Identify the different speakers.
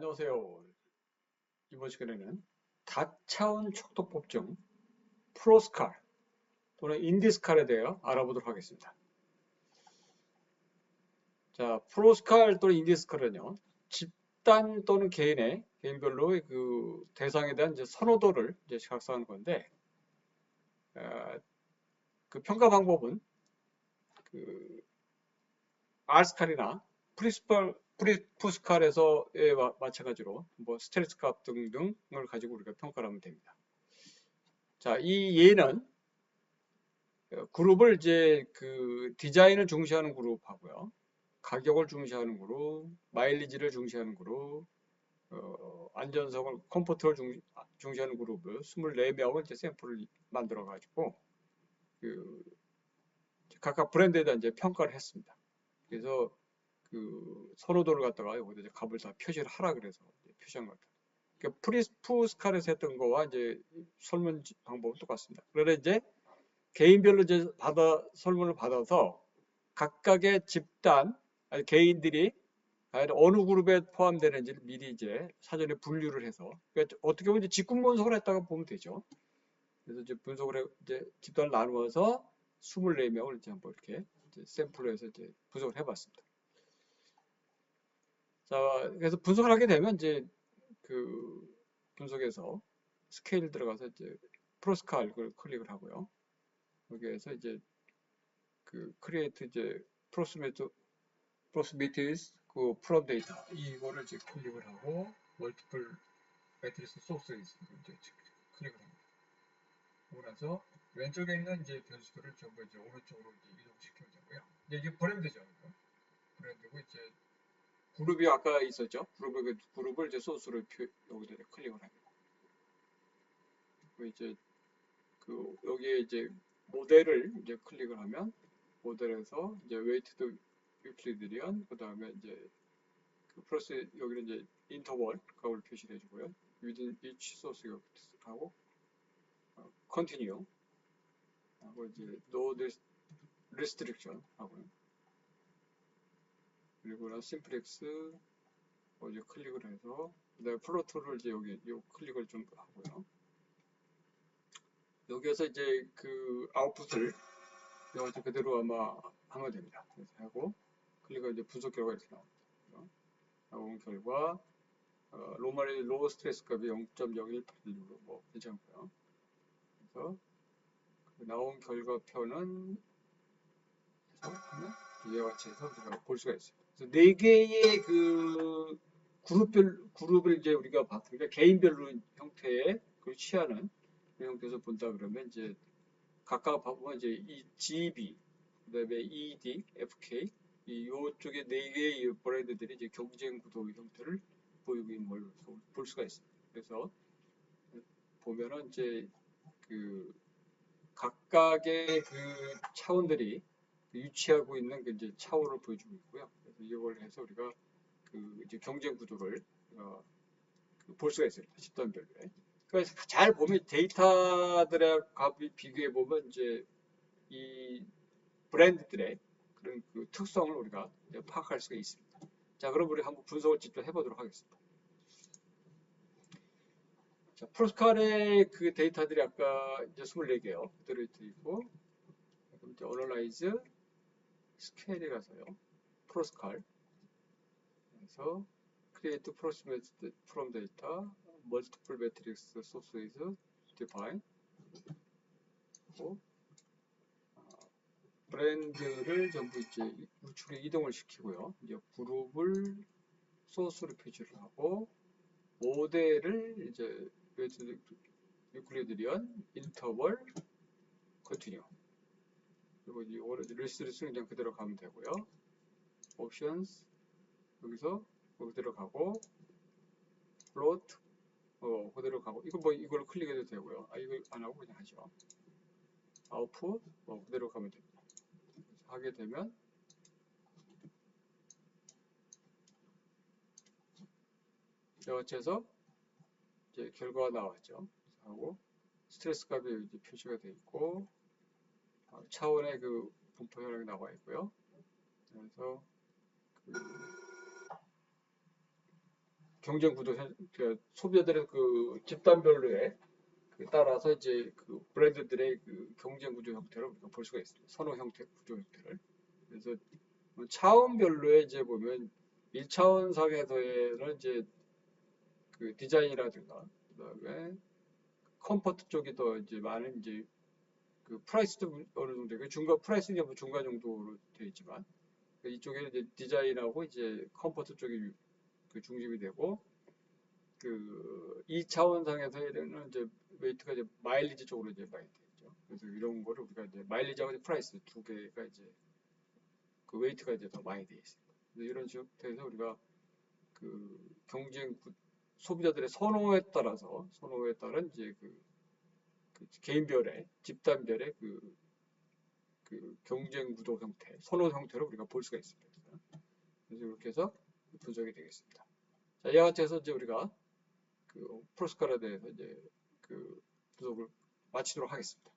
Speaker 1: 안녕하세요. 이번 시간에는 다차원 척도법정 프로스칼 또는 인디스칼에 대해 알아보도록 하겠습니다. 자, 프로스칼 또는 인디스칼은요, 집단 또는 개인의 개인별로의 그 대상에 대한 이제 선호도를 이제 작성하는 건데, 어, 그 평가 방법은 그 R스칼이나 프리스펄 프리푸스칼에서에 마찬가지로 뭐 스트레스 값 등등을 가지고 우리가 평가를 하면 됩니다. 자, 이 예는 그룹을 이제 그 디자인을 중시하는 그룹하고요. 가격을 중시하는 그룹, 마일리지를 중시하는 그룹, 어, 안전성을, 컴포트를 중, 시하는 그룹을 24명을 이제 샘플을 만들어 가지고 그 각각 브랜드에 대한 이제 평가를 했습니다. 그래서 그 선호도를 갖다가 여기다 이제 값을 다 표시를 하라 그래서 표시한 것 같아요. 그러니까 프리스프 스칼에서 했던 거와 이제 설문 방법은 똑같습니다. 그러나 이제 개인별로 이제 받아 설문을 받아서 각각의 집단 아니 개인들이 어느 그룹에 포함되는지를 미리 이제 사전에 분류를 해서 그러니까 어떻게 보면 직군 분석을 했다고 보면 되죠. 그래서 이제 분석을 해, 이제 집단을 나누어서 24명을 이제 한번 이렇게 샘플로 해서 이제 분석을 해봤습니다. 자, 그래서 분석을 하게 되면 이제 그 분석에서 스케일 들어가서 이제 프로스칼 을 클릭을 하고요. 여기에서 이제 그 크리에이트 이제 프로스메트 프로스메티스 그 프롬 데이터 이거를 이제 클릭을 하고 멀티플 매트리스 소스. 이제 클릭을 합니다. 그러고 왼쪽에 있는 이제 변수들을 전부 이제 오른쪽으로 이제 이동시켜 주고요. 이게 브랜드죠. 브랜드고 이제 그룹이 아까 있었죠. 그룹을, 그룹을 이제 소스를 표, 여기다 클릭을 합니다. 이제 그 여기에 이제 모델을 이제 클릭을 하면 모델에서 이제 웨이트드 유클리드리언 그 다음에 이제 그 플러스 여기는 이제 인터벌 값을 표시를 해주고요. within each 하고 어, continue 하고 이제 no restriction 하고요. 그리고 심플렉스 어제 클릭을 해서 그다음에 플로트를 이제 여기 요 클릭을 좀 하고요. 여기에서 이제 그 아웃풋을 여기 그대로 아마 하면 됩니다. 그래서 하고 클릭을 이제 분석 결과 이렇게 나옵니다. 나온 결과 어, 로마리 로우 스트레스 값이 0.0186으로 뭐 괜찮고요. 그래서 그 나온 결과표는 이와 같이 해서 우리가 볼 수가 있습니다. 네 개의 그 그룹별 그룹을 이제 우리가 봤으니까 개인별로 형태의 그 취하는 그 형태에서 본다 그러면 이제 각각 보면 이제 이 GB 그다음에 ED, FK 이 요쪽에 네 개의 브랜드들이 이제 경쟁 구도 형태를 보이고 있는 걸 볼 수가 있습니다. 그래서 보면은 이제 그 각각의 그 차원들이 유치하고 있는 그 이제 차원을 보여주고 있고요. 이걸 해서 우리가 그 이제 경쟁 구도를 어, 그볼 수가 있어요. 집단별로에. 그래서 잘 보면 데이터들의 값이 비교해 보면 이제 이 브랜드들의 그런 그 특성을 우리가 파악할 수가 있습니다. 자, 그럼 우리 한번 분석을 직접 해보도록 하겠습니다. 자, 프로스칼의 그 데이터들이 아까 이제 24개요. 그대로 있고, 그럼 이제 어널라이즈 스케일에 가서요. 프로스칼 그래서 create from data multiple matrix sources define 고 브랜드를 전부 이제 우측에 이동을 시키고요. 이제 그룹을 소스로 표시를 하고 모델을 이제 유클리드리언 인터벌 컨티뉴 그리고 이 리스트를 그냥 그대로 가면 되고요. options 여기서 그대로 가고 float 어, 그대로 가고 이거 뭐 이걸 클릭해도 되고요. 아 이거 안 하고 그냥 하죠. output 뭐 그대로 가면 됩니다. 하게 되면 여기서 이제 결과가 나왔죠. 하고 스트레스 값이 이제 표시가 되어 있고 차원의 그 분포 현황이 나와 있고요. 그래서 경쟁 구도 현- 그 소비자들의 그 집단별로에 그 따라서 이제 그 브랜드들의 그 경쟁 구조 형태를 우리가 볼 수가 있습니다. 선호 형태 구조 형태를. 그래서 뭐 차원별로에 이제 보면 1차원 상에서는 이제 그 디자인이라든가 그다음에 컴포트 쪽이 더 이제 많은 이제 그 프라이스도 어느 정도 그 중간 프라이스는 뭐 중간 정도로 되어 있지만 그 이쪽에 이제 디자인하고 이제 컴포트 쪽이 그 중심이 되고 그 2차원 상에서는 이제 웨이트가 이제 마일리지 쪽으로 이제 많이 되죠. 그래서 이런 거를 우리가 이제 마일리지하고 이제 프라이스 두 개가 이제 그 웨이트가 이제 더 많이 되어 있습니다. 이런 식으로 우리가 그 경쟁 구- 소비자들의 선호에 따라서 선호에 따른 이제 그, 그 개인별의 집단별의 그, 그 경쟁 구도 형태, 선호 형태를 우리가 볼 수가 있습니다. 그래서 이렇게 해서 분석이 되겠습니다. 자, 이와 같이 해서 이제 우리가 그 프로스카라에 대해서 이제 그 분석을 마치도록 하겠습니다.